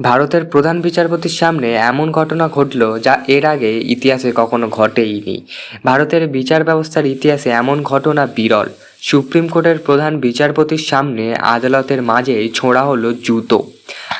ভারতের প্রধান বিচারপতির সামনে এমন ঘটনা ঘটল যা এর আগে ইতিহাসে কখনো ঘটেইনি। ভারতের বিচার ব্যবস্থার ইতিহাসে এমন ঘটনা বিরল। সুপ্রিম কোর্টের প্রধান বিচারপতির সামনে আদালতের মাঝে ছোঁড়া হলো জুতো।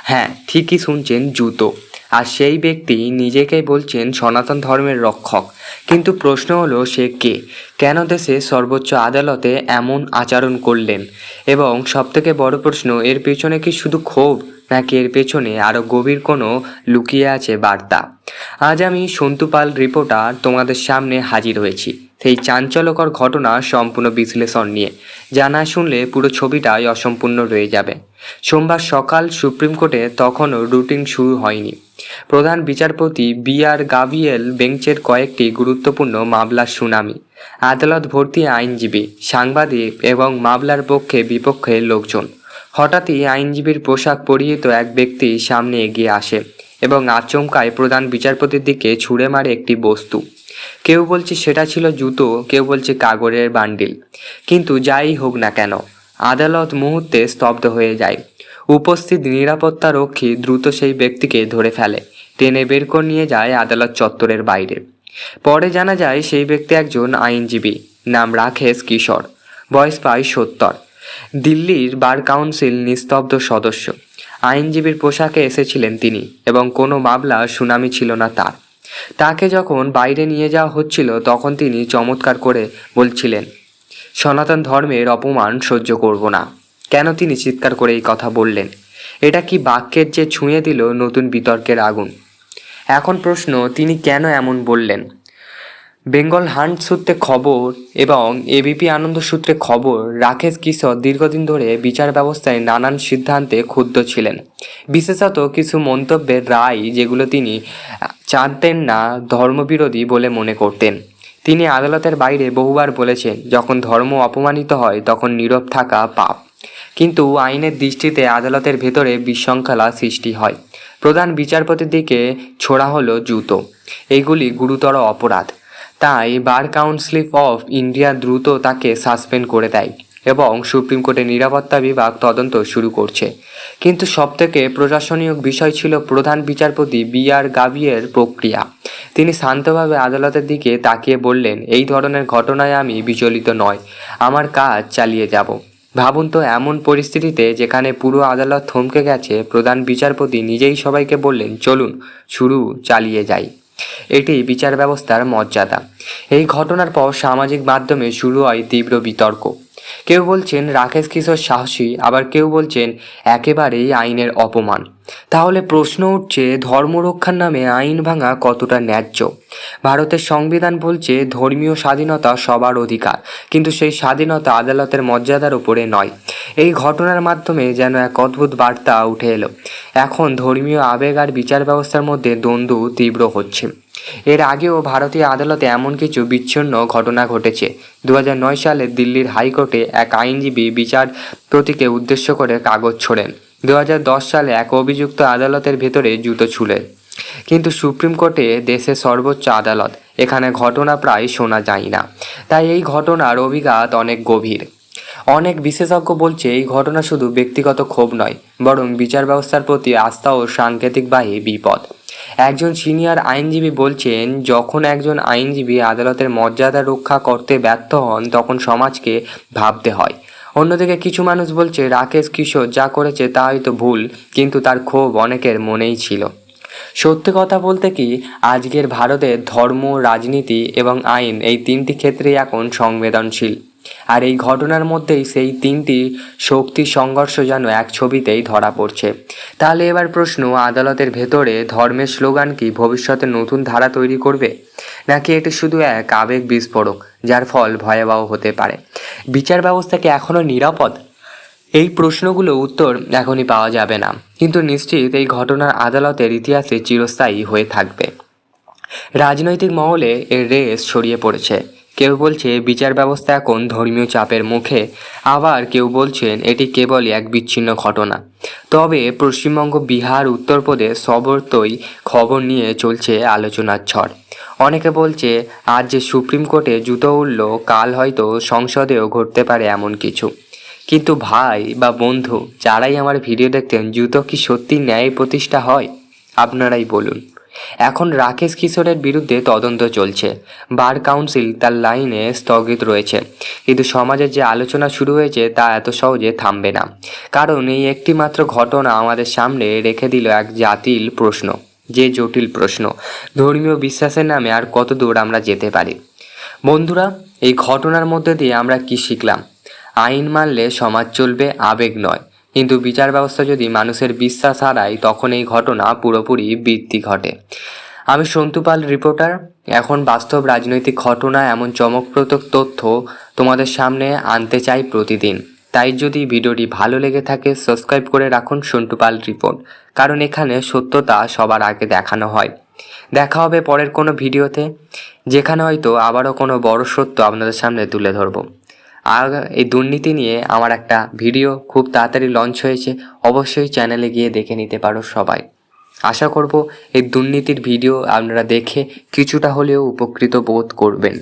হ্যাঁ ঠিকই শুনছেন, জুতো। আর সেই ব্যক্তি নিজেকে বলছেন সনাতন ধর্মের রক্ষক। কিন্তু প্রশ্ন হলো, সে কে? কেন দেশে সর্বোচ্চ আদালতে এমন আচরণ করলেন? এবং সবথেকে বড় প্রশ্ন, এর পেছনে কি শুধু ক্ষোভ, নাকি এর পেছনে আরও গভীর কোনো লুকিয়ে আছে বার্তা? আজ আমি সন্তু পাল রিপোর্টার তোমাদের সামনে হাজির হয়েছি। সেই চাঞ্চল্যকর ঘটনা সম্পূর্ণ বিশ্লেষণ নিয়ে। জানা শুনলে পুরো ছবিটাই অসম্পূর্ণ রয়ে যাবে। সোমবার সকাল সুপ্রিম কোর্টে তখনও রুটিন শুরু হয়নি। প্রধান বিচারপতি বি আর গাভিয়েল বেঞ্চের কয়েকটি গুরুত্বপূর্ণ মামলার শুনানি। আদালত ভর্তি আইনজীবী, সাংবাদিক এবং মামলার পক্ষে বিপক্ষে লোকজন। হঠাৎই আইনজীবীর পোশাক পরিহিত এক ব্যক্তি সামনে এগিয়ে আসে। এবং আচমকায় প্রধান বিচারপতির দিকে ছুঁড়ে মারে একটি বস্তু। কেউ বলছে সেটা ছিল জুতো, কেউ বলছে কাগরের বান্ডিল। কিন্তু যাই হোক না কেন, আদালত মুহূর্তে স্তব্ধ হয়ে যায়। উপস্থিত নিরাপত্তা রক্ষী দ্রুত সেই ব্যক্তিকে ধরে ফেলে। টেনে বের করে নিয়ে যায় আদালত চত্বরের বাইরে। পরে জানা যায় সেই ব্যক্তি একজন আইনজীবী, নাম রাকেশ কিশোর। বয়স প্রায় সত্তর। দিল্লির বার কাউন্সিল নিস্তব্ধ সদস্য। আইনজীবীর পোশাকে এসেছিলেন তিনি এবং কোনো মামলা সুনামি ছিল না তার। তাকে যখন বাইরে নিয়ে যাওয়া হচ্ছিল তখন তিনি চমৎকার করে বলছিলেন, সনাতন ধর্মের অপমান সহ্য করব না। কেন তিনি চিৎকার করে এই কথা বললেন? এটা কি বাক্যের যে ছুঁয়ে দিল নতুন বিতর্কের আগুন? এখন প্রশ্ন, তিনি কেন এমন বললেন? বেঙ্গল হান্ট সূত্রে খবর এবং এবিপি আনন্দ সূত্রে খবর, রাকেশ কিশোর দীর্ঘদিন ধরে বিচার ব্যবস্থায় নানান সিদ্ধান্তে ক্ষুব্ধ ছিলেন। বিশেষত কিছু মন্তব্যের রায় যেগুলো তিনি জানতেন না ধর্মবিরোধী বলে মনে করতেন। তিনি আদালতের বাইরে বহুবার বলেছেন, যখন ধর্ম অপমানিত হয়, তখন নীরব থাকা পাপ। কিন্তু আইনের দৃষ্টিতে আদালতের ভেতরে বিশৃঙ্খলা সৃষ্টি হয়। প্রধান বিচারপতির দিকে ছোড়া হলো জুতো। এইগুলি গুরুতর অপরাধ। তাই বার কাউন্সিল অফ ইন্ডিয়া দ্রুত তাকে সাসপেন্ড করে দেয় এবং সুপ্রিম কোর্টের নিরাপত্তা বিভাগ তদন্ত শুরু করছে। কিন্তু সবথেকে প্রশাসনীয় বিষয় ছিল প্রধান বিচারপতি বি আর গাভিয়ের প্রক্রিয়া। তিনি শান্তভাবে আদালতের দিকে তাকিয়ে বললেন, এই ধরনের ঘটনায় আমি বিচলিত নয় আমার কাজ চালিয়ে যাব। ভাবুন তো, এমন পরিস্থিতিতে যেখানে পুরো আদালত থমকে গেছে, প্রধান বিচারপতি নিজেই সবাইকে বললেন, চলুন, শুরু চালিয়ে যাই। এটি বিচার ব্যবস্থার মর্যাদা। এই ঘটনার পর সামাজিক মাধ্যমে শুরু হয় তীব্র বিতর্ক। কেউ বলছেন, রাকেশ কিশোর সাহসী আবার কেউ বলছেন, একেবারেই আইনের অপমান তাহলে প্রশ্ন উঠছে, ধর্ম রক্ষার নামে আইন ভাঙা কতটা ন্যায্য? ভারতের সংবিধান বলছে, ধর্মীয় স্বাধীনতা সবার অধিকার কিন্তু সেই স্বাধীনতা আদালতের মর্যাদার উপরে নয়। এই ঘটনার মাধ্যমে যেন এক অদ্ভুত বার্তা উঠে এলো। এখন ধর্মীয় আবেগ আর বিচার ব্যবস্থার মধ্যে দ্বন্দ্ব তীব্র হচ্ছে। এর আগেও ভারতীয় আদালতে এমন কিছু বিচ্ছিন্ন ঘটনা ঘটেছে। দু সালে দিল্লির হাইকোর্টে এক আইনজীবী বিচার প্রতীকে উদ্দেশ্য করে কাগজ ছোড়েন। দু সালে এক অভিযুক্ত আদালতের ভেতরে জুতো ছুলেন কিন্তু সুপ্রিম কোর্টে দেশের সর্বোচ্চ আদালত। এখানে ঘটনা প্রায় শোনা যায় না। তাই এই ঘটনার অভিঘাত অনেক গভীর। অনেক বিশেষজ্ঞ বলছে, এই ঘটনা শুধু ব্যক্তিগত ক্ষোভ নয়, বরং বিচার ব্যবস্থার প্রতি আস্থা ও সাংকেতিকবাহী বিপদ। একজন সিনিয়র আইনজীবী বলছেন, যখন একজন আইনজীবী আদালতের মর্যাদা রক্ষা করতে ব্যর্থ হন, তখন সমাজকে ভাবতে হয়। অন্যদিকে কিছু মানুষ বলছে, রাকেশ কিশোর যা করেছে তা হয়তো ভুল, কিন্তু তার ক্ষোভ অনেকের মনেই ছিল। সত্যি কথা বলতে কি, আজকের ভারতের ধর্ম, রাজনীতি এবং আইন এই তিনটি ক্ষেত্রেই এখন সংবেদনশীল। আর এই ঘটনার মধ্যেই সেই তিনটি শক্তি সংঘর্ষ যেন এক ছবিতেই ধরা পড়ছে। তাহলে এবার প্রশ্ন, আদালতের ভেতরে ধর্মের স্লোগান কি ভবিষ্যতে নতুন ধারা তৈরি করবে? নাকি এটি শুধু এক আবেগ বিস্ফোরক, যার ফল ভয়াবহ হতে পারে? বিচার ব্যবস্থা কি এখনও নিরাপদ? এই প্রশ্নগুলো উত্তর এখনই পাওয়া যাবে না। কিন্তু নিশ্চিত এই ঘটনার আদালতের ইতিহাসে চিরস্থায়ী হয়ে থাকবে। রাজনৈতিক মহলে এর রেস ছড়িয়ে পড়েছে। কেউ বলছে, বিচার ব্যবস্থা এখন ধর্মীয় চাপের মুখে। আবার কেউ বলছেন, এটি কেবলই এক বিচ্ছিন্ন ঘটনা। তবে পশ্চিমবঙ্গ, বিহার, উত্তরপ্রদেশ সবরতই খবর নিয়ে চলছে আলোচনার ঝড়। অনেকে বলছে, আজ যে সুপ্রিম কোর্টে জুতো উঠল, কাল হয়তো সংসদেও ঘটতে পারে এমন কিছু। কিন্তু ভাই বা বন্ধু, যারাই আমার ভিডিও দেখতেন, জুতো কি সত্যি ন্যায় প্রতিষ্ঠা হয়? আপনারাই বলুন। এখন রাকেশ কিশোরের বিরুদ্ধে তদন্ত চলছে। বার কাউন্সিল তার লাইনে স্থগিত রয়েছে। কিন্তু সমাজের যে আলোচনা শুরু হয়েছে তা এত সহজে থামবে না। কারণ এই একটি মাত্র ঘটনা আমাদের সামনে রেখে দিল এক জাতিল প্রশ্ন, যে জটিল প্রশ্ন, ধর্মীয় বিশ্বাসের নামে আর কত দূর আমরা যেতে পারি? বন্ধুরা, এই ঘটনার মধ্যে দিয়ে আমরা কি শিখলাম? আইন মানলে সমাজ চলবে আবেগ নয়। কিন্তু বিচার ব্যবস্থা যদি মানুষের বিশ্বাস হারায়, তখন এই ঘটনা পুরোপুরি বৃত্তি ঘটে। আমি সন্তুপাল রিপোর্টার। এখন বাস্তব রাজনৈতিক ঘটনা, এমন চমকপ্রদ তথ্য তোমাদের সামনে আনতে চাই প্রতিদিন। তাই যদি ভিডিওটি ভালো লেগে থাকে, সাবস্ক্রাইব করে রাখুন সন্টুপাল রিপোর্ট, কারণ এখানে সত্যতা সবার আগে দেখানো হয়। দেখা হবে পরের কোনো ভিডিওতে, যেখানে হয়তো আবারও কোনো বড় সত্য আপনাদের সামনে তুলে ধরবো। আর এই দুর্নীতি নিয়ে আমার একটা ভিডিও খুব তাড়াতাড়ি লঞ্চ হয়েছে, অবশ্যই চ্যানেলে গিয়ে দেখে নিতে পারো সবাই। আশা করব এই দুর্নীতির ভিডিও আপনারা দেখে কিছুটা হলেও উপকৃত বোধ করবেন।